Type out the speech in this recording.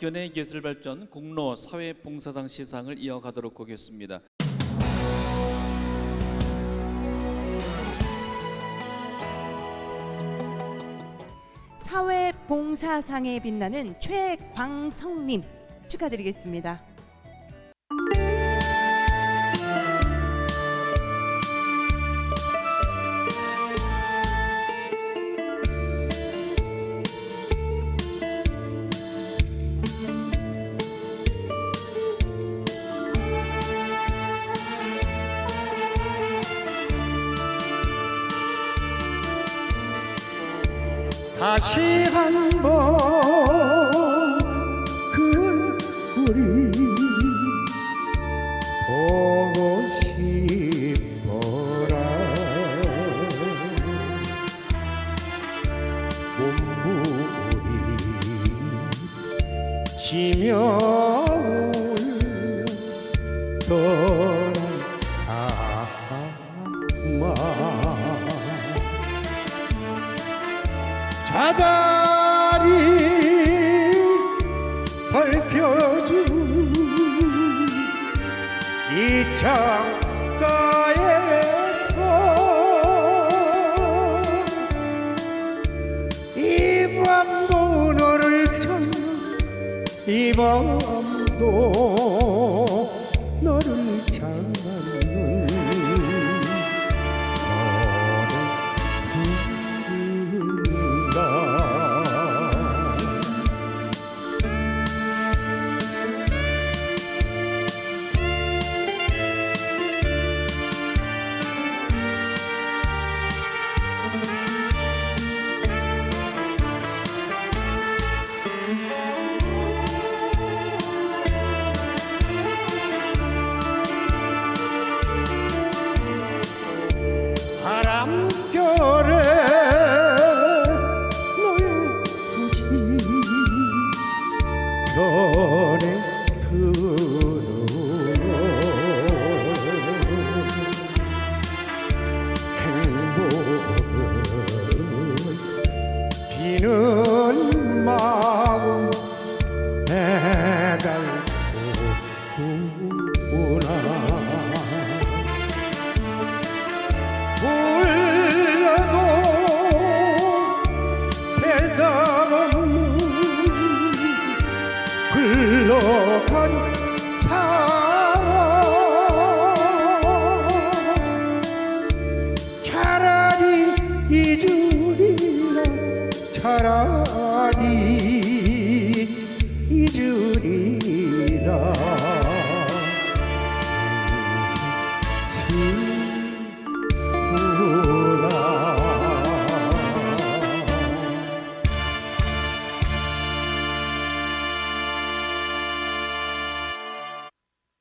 견해 예술 발전 공로 사회 봉사상 시상을 이어가도록 하겠습니다. 사회 봉사상에 빛나는 최광성님 축하드리겠습니다. 다시 한번 그 우리 보고 싶어라. 몸부림 울며 떠난 사람 자다리 밝혀준 이 창가에서 이 밤도 너를 찾는 이 밤도 비는 마음 해달구나. 불러도 없는 흘러간 हरा